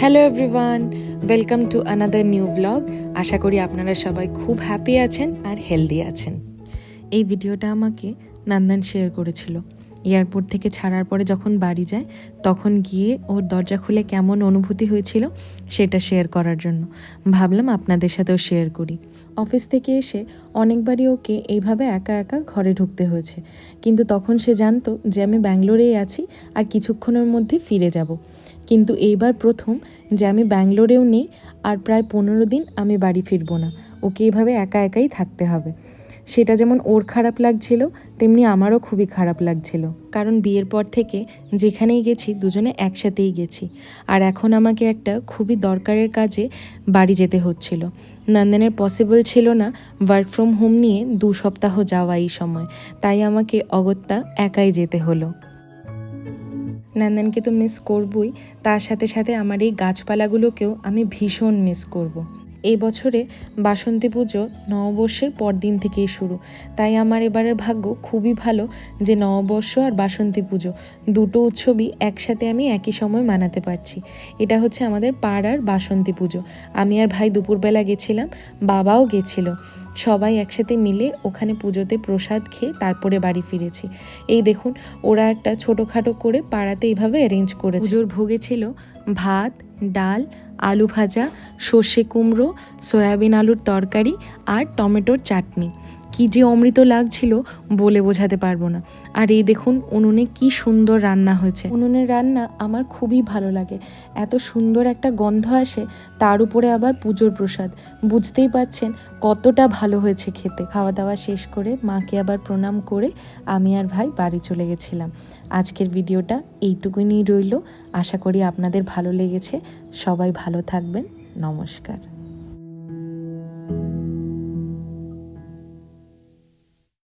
Hello everyone welcome to another new blog আশা করি আপনারা সবাই খুব হ্যাপি আছেন আর হেলদি আছেন। এই ভিডিওটা আমাকে নান্দান শেয়ার করেছিল। এয়ারপোর্ট থেকে ছাড়ার পরে যখন বাড়ি যায়, তখন গিয়ে ওর দরজা খুলে কেমন অনুভূতি হয়েছিল সেটা শেয়ার করার জন্য। ভাবলাম আপনাদের সাথেও শেয়ার করি। অফিস থেকে এসে অনেকবারই ওকে এইভাবে একা একা ঘরে ঢুকতে হয়েছে। কিন্তু তখন সে জানতো যে আমি ব্যাঙ্গালোরেই আছি আর কিছুক্ষণের মধ্যে ফিরে যাব। কিন্তু এইবার প্রথম যে আমি ব্যাঙ্গালোরেও নেই আর প্রায় পনেরো দিন আমি বাড়ি ফিরবো না। ওকে এভাবে একা একাই থাকতে হবে। সেটা যেমন ওর খারাপ লাগছিল, তেমনি আমারও খুবই খারাপ লাগছিল। কারণ বিয়ের পর থেকে যেখানেই গেছি দুজনে একসাথেই গেছি। আর এখন আমাকে একটা খুবই দরকারের কাজে বাড়ি যেতে হচ্ছিল। নন্দনের পসিবল ছিল না ওয়ার্ক ফ্রম হোম নিয়ে দু সপ্তাহ যাওয়া এই সময়। তাই আমাকে অগত্যা একাই যেতে হলো। নন্দনকে তো মিস করবই তার সাথে সাথে আমার এই গাছপালাগুলোকেও আমি ভীষণ মিস করব। এই বছরে বাসন্তী পুজো নববর্ষের পরদিন থেকেই শুরু। তাই আমার এবারের ভাগ্য খুবই ভালো যে নববর্ষ আর বাসন্তী পুজো দুটো উৎসবই একসাথে আমি একই সময় মানাতে পারছি। এটা হচ্ছে আমাদের পাড়ার বাসন্তী পুজো। আমি আর ভাই দুপুরবেলা গেছিলাম, বাবাও গেছিল। সবাই একসাথে মিলে ওখানে পুজোতে প্রসাদ খেয়ে তারপরে বাড়ি ফিরেছি। এই দেখুন, ওরা একটা ছোটোখাটো করে পাড়াতে এইভাবে অ্যারেঞ্জ করেছে। পুজোর ভোগে ছিল ভাত ডাল আলু ভাজা সর্ষে কুমড়ো সয়াবিন আলুর তরকারি আর টমেটোর চাটনি। কি যে অমৃত লাগছিল বলে বোঝাতে পারব না। আর এই দেখুন, উনুনে কি সুন্দর রান্না হয়েছে। উনুনের রান্না আমার খুবই ভালো লাগে। এত সুন্দর একটা গন্ধ আসে, তার উপরে আবার পুজোর প্রসাদ। বুঝতেই পাচ্ছেন কতটা ভালো হয়েছে খেতে। খাওয়া দাওয়া শেষ করে মাকে আবার প্রণাম করে আমি আর ভাই বাড়ি চলে গেছিলাম। আজকের ভিডিওটা এইটুকুনি রইল। আশা করি আপনাদের ভালো লেগেছে। সবাই ভালো থাকবেন। নমস্কার।